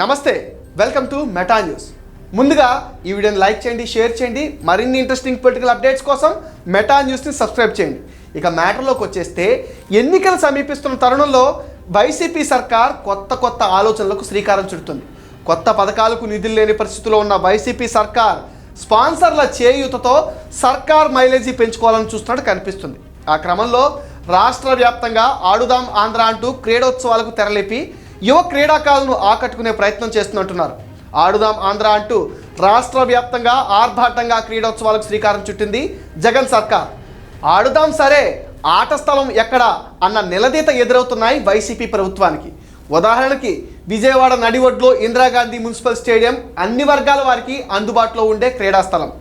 నమస్తే welcome to Meta news. ముందుగా ఈ వీడియోని లైక్ చేయండి షేర్ చేయండి మరిన్ని ఇంట్రెస్టింగ్ పొలిటికల్ అప్డేట్స్ కోసం మెటా న్యూస్ని సబ్స్క్రైబ్ చేయండి. ఇక మ్యాటర్లోకి వచ్చేస్తే ఎన్నికలు సమీపిస్తున్న తరుణంలో వైసీపీ సర్కార్ కొత్త కొత్త ఆలోచనలకు శ్రీకారం చుడుతుంది. కొత్త పథకాలకు నిధులు లేని పరిస్థితిలో ఉన్న వైసీపీ సర్కార్ స్పాన్సర్ల చేయూతతో సర్కార్ మైలేజీ పెంచుకోవాలని చూస్తున్నట్టు కనిపిస్తుంది. ఆ క్రమంలో రాష్ట్ర వ్యాప్తంగా ఆడుదాం ఆంధ్ర అంటూ క్రీడోత్సవాలకు తెరలేపి యువ క్రీడాకారులను ఆకట్టుకునే ప్రయత్నం చేస్తున్నట్టున్నారు. ఆడుదాం ఆంధ్ర అంటూ రాష్ట్ర వ్యాప్తంగా ఆర్భాటంగా క్రీడోత్సవాలకు శ్రీకారం చుట్టింది జగన్ సర్కార్. ఆడుదాం సరే ఆట స్థలం ఎక్కడ అన్న నిలదీత ఎదురవుతున్నాయి వైసీపీ ప్రభుత్వానికి. ఉదాహరణకి విజయవాడ నడివొడ్లో ఇందిరాగాంధీ మున్సిపల్ స్టేడియం అన్ని వర్గాల వారికి అందుబాటులో ఉండే క్రీడా స్థలం.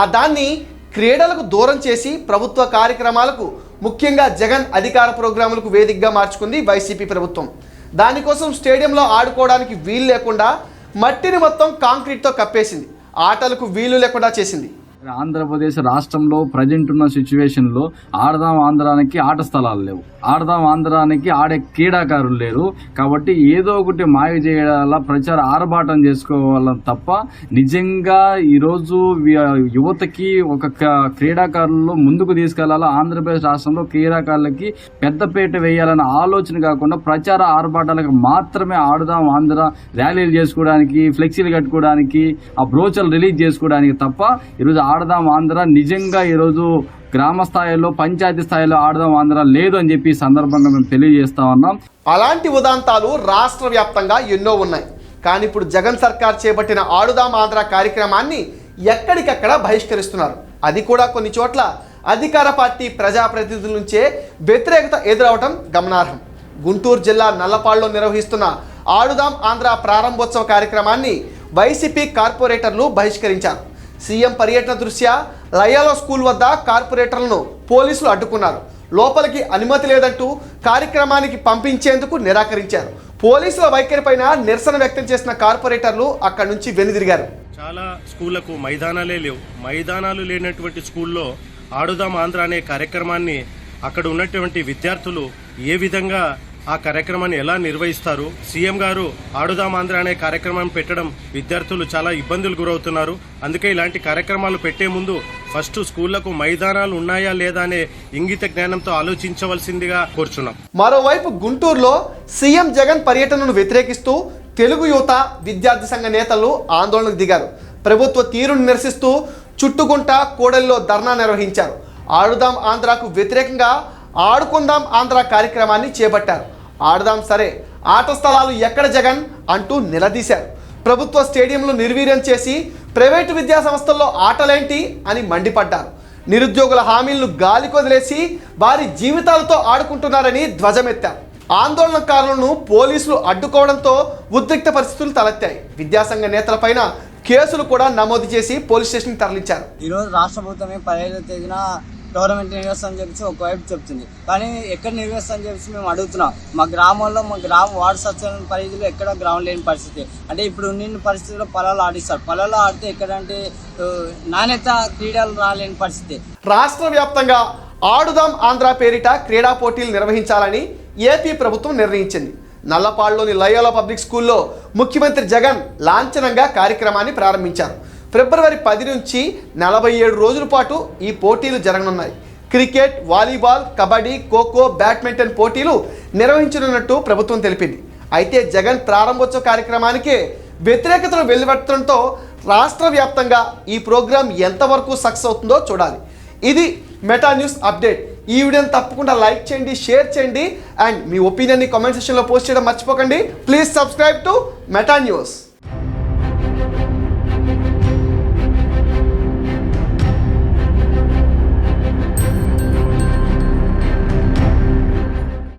ఆ దాన్ని క్రీడలకు దూరం చేసి ప్రభుత్వ కార్యక్రమాలకు ముఖ్యంగా జగన్ అధికార ప్రోగ్రాములకు వేదికగా మార్చుకుంది వైసీపీ ప్రభుత్వం. దానికోసం స్టేడియంలో ఆడుకోవడానికి వీలు లేకుండా మట్టిని మొత్తం కాంక్రీట్తో కప్పేసింది. ఆటలకు వీలు లేకుండా చేసింది. ఆంధ్రప్రదేశ్ రాష్ట్రంలో ప్రజెంట్ ఉన్న సిచ్యువేషన్లో ఆడదాం ఆంధ్రానికి ఆట స్థలాలు లేవు. ఆడదాం ఆంధ్రానికి ఆడే క్రీడాకారులు లేరు. కాబట్టి ఏదో ఒకటి మాయ చేయాల ప్రచార ఆర్భాటం చేసుకోవాలని తప్ప నిజంగా ఈరోజు యువతకి ఒక క- క్రీడాకారులు ముందుకు తీసుకెళ్ళాలా ఆంధ్రప్రదేశ్ రాష్ట్రంలో క్రీడాకారులకి పెద్దపేట వేయాలన్న ఆలోచన కాకుండా ప్రచార ఆర్భాటాలకు మాత్రమే ఆడుదాం ఆంధ్ర ర్యాలీలు చేసుకోవడానికి ఫ్లెక్సీలు కట్టుకోవడానికి ఆ బ్రోచర్లు రిలీజ్ చేసుకోవడానికి తప్ప ఈరోజు ఆడదాం ఆంధ్ర నిజంగా ఈరోజు గ్రామ స్థాయిలో పంచాయతీ స్థాయిలో ఆడదాం ఆంధ్ర లేదు అని చెప్పి సందర్భంగా మేము తెలియజేస్తా ఉన్నాం. అలాంటి ఉదాంతాలు రాష్ట్ర వ్యాప్తంగా ఎన్నో ఉన్నాయి. కానీ ఇప్పుడు జగన్ సర్కార్ చేపట్టిన ఆడుదాం ఆంధ్ర కార్యక్రమాన్ని ఎక్కడికక్కడ బహిష్కరిస్తున్నారు. అది కూడా కొన్ని చోట్ల అధికార పార్టీ ప్రజాప్రతినిధుల నుంచే వ్యతిరేకత ఎదురవటం గమనార్హం. గుంటూరు జిల్లా నల్లపాడులో నిర్వహిస్తున్న ఆడుదాం ఆంధ్ర ప్రారంభోత్సవ కార్యక్రమాన్ని వైసీపీ కార్పొరేటర్లు బహిష్కరించారు. సీఎం పర్యటన దృష్ట్యా లయాలో స్కూల్ వద్ద కార్పొరేటర్లను పోలీసులు అడ్డుకున్నారు. లోపలికి అనుమతి లేదంటూ కార్యక్రమానికి పంపించేందుకు నిరాకరించారు. పోలీసుల వైఖరిపైన నిరసన వ్యక్తం చేసిన కార్పొరేటర్లు అక్కడి నుంచి వెనుదిరిగారు. చాలా స్కూళ్ళకు మైదానాలే లేవు. మైదానాలు లేనటువంటి స్కూల్లో ఆడుదాం ఆంధ్ర అనే కార్యక్రమాన్ని అక్కడ ఉన్నటువంటి విద్యార్థులు ఏ విధంగా ఆ కార్యక్రమాన్ని ఎలా నిర్వహిస్తారు? సీఎం గారు ఆడుదాం ఆంధ్ర అనే కార్యక్రమం పెట్టడం విద్యార్థులు చాలా ఇబ్బందులు గురవుతున్నారు. అందుకే ఇలాంటి కార్యక్రమాలు పెట్టే ముందు ఫస్ట్ స్కూళ్ళకు మైదానాలు ఉన్నాయా లేదా అనే ఇంగిత జ్ఞానంతో ఆలోచించవలసిందిగా కోరుచున్నాం. మరోవైపు గుంటూరులో సీఎం జగన్ పర్యటనను వ్యతిరేకిస్తూ తెలుగు యువత విద్యార్థి సంఘ నేతలు ఆందోళనకు దిగారు. ప్రభుత్వ తీరును నిరసిస్తూ చుట్టుకుంట కోడలిలో ధర్నా నిర్వహించారు. ఆడుదాం ఆంధ్రాకు వ్యతిరేకంగా ఆడుకుందాం ఆంధ్ర కార్యక్రమాన్ని చేపట్టారు. ఆడదాం సరే ఆట స్థలాలు ఎక్కడ జగన్ అంటూ నిలదీశారు. ప్రభుత్వ స్టేడియంలు నిర్వీర్యం చేసి ప్రైవేటు విద్యా సంస్థల్లో ఆటలేంటి అని మండిపడ్డారు. నిరుద్యోగుల హామీలను గాలికి వదిలేసి వారి జీవితాలతో ఆడుకుంటున్నారని ధ్వజమెత్తారు. ఆందోళనకారులను పోలీసులు అడ్డుకోవడంతో ఉద్రిక్త పరిస్థితులు తలెత్తాయి. విద్యాసంఘ నేతలపైన కేసులు కూడా నమోదు చేసి పోలీస్ స్టేషన్కి తరలించారు. ఈరోజు రాష్ట్ర ప్రభుత్వం పదిహేను తేదీన గవర్నమెంట్ నిర్వహిస్తామని చెప్పేసి ఒకవైపు చెప్తుంది. కానీ ఎక్కడ నిర్వహిస్తామని చెప్పేసి మేము అడుగుతున్నాం. మా గ్రామంలో మా గ్రామ వార్డు సచివాలయం పరిధిలో ఎక్కడ గ్రౌండ్ లేని పరిస్థితి. అంటే ఇప్పుడు ఉన్న పరిస్థితిలో పొలాలు ఆడిస్తారు. పొలాలు ఆడితే ఎక్కడంటే నాణ్యత క్రీడలు రాలేని పరిస్థితి. రాష్ట్ర వ్యాప్తంగా ఆడుదాం ఆంధ్ర పేరిట క్రీడా పోటీలు నిర్వహించాలని ఏపీ ప్రభుత్వం నిర్ణయించింది. నల్లపాడులోని లయోలా పబ్లిక్ స్కూల్లో ముఖ్యమంత్రి జగన్ లాంఛనంగా కార్యక్రమాన్ని ప్రారంభించారు. ఫిబ్రవరి పది నుంచి నలభై ఏడు రోజుల పాటు ఈ పోటీలు జరగనున్నాయి. Cricket volleyball kabaddi kho kho badminton పోటీలు నిర్వహించనున్నట్టు ప్రభుత్వం తెలిపింది. అయితే జగన్ ప్రారంభోత్సవ కార్యక్రమానికే వ్యతిరేకతను వెలువెట్టడంతో రాష్ట్ర వ్యాప్తంగా ఈ ప్రోగ్రాం ఎంతవరకు సక్సెస్ అవుతుందో చూడాలి. ఇది మెటా న్యూస్ అప్డేట్. ఈ వీడియోని తప్పకుండా లైక్ చేయండి షేర్ చేయండి అండ్ మీ ఒపీనియన్ని కామెంట్ సెక్షన్లో పోస్ట్ చేయడం మర్చిపోకండి. Please subscribe to Meta news.